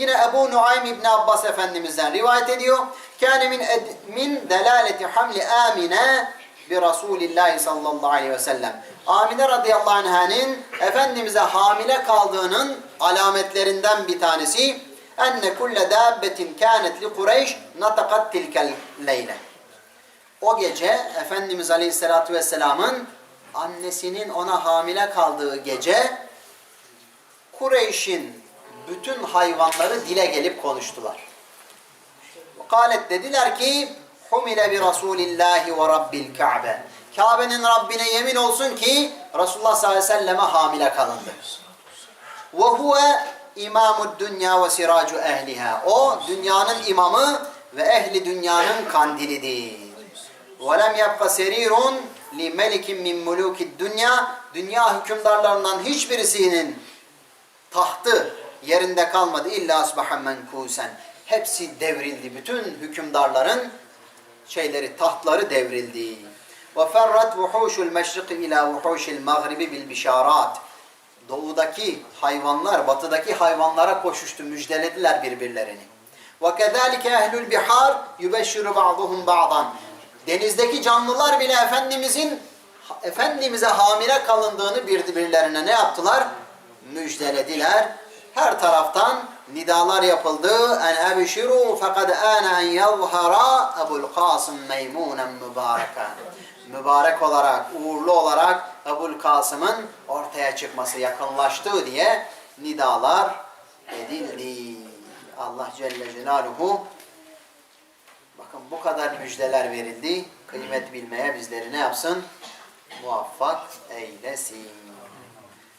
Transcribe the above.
Yine Ebu Nuaym İbni Abbas Efendimiz'den rivayet ediyor. Kâne min, min delaleti hamli Amine bi Resulillahi sallallahu aleyhi ve sellem. Amine radıyallahu anh'ın Efendimiz'e hamile kaldığının alametlerinden bir tanesi enne kulle dabbetin kânet li Kureyş natakat tilkel leyle. O gece Efendimiz Aleyhisselatü Vesselam'ın annesinin ona hamile kaldığı gece Kureyş'in bütün hayvanları dile gelip konuştular. Kalet dediler ki Humile bi Rasulillahi ve Rabbil Ka'be. Kabe'nin Rabbine yemin olsun ki Resulullah sallallahu aleyhi ve selleme hamile kalındı. Ve huve imamud dünya ve siracu ehliha. O dünyanın imamı ve ehli dünyanın kandilidir. Ve lem yapka serirun li melikin min mulukid dünya. Dünya hükümdarlarından hiçbirisinin tahtı yerinde kalmadı. İlla asbaha menkusen. Hepsi devrildi. Bütün hükümdarların şeyleri, tahtları devrildi. Ve ferrat vuhuşul meşriki ila vuhuşil mağribi bil bişarat. Doğudaki hayvanlar, batıdaki hayvanlara koşuştu, müjdelediler birbirlerini. Ve kezalike ehlül bihar yübeşşiru ba'duhum ba'dan. Denizdeki canlılar bile Efendimizin Efendimiz'e hamile kalındığını birbirlerine ne yaptılar? Müjdelediler. Her taraftan nidalar yapıldı. En ebşiru fekad ana en yezhara Ebul Kasım meymunen mübareken. Mübarek olarak, uğurlu olarak Ebul Kasım'ın ortaya çıkması yakınlaştı diye nidalar edildi. Allah Celle Celaluhu bakın bu kadar müjdeler verildi. Kıymet bilmeye bizleri ne yapsın? Muvaffak eylesin.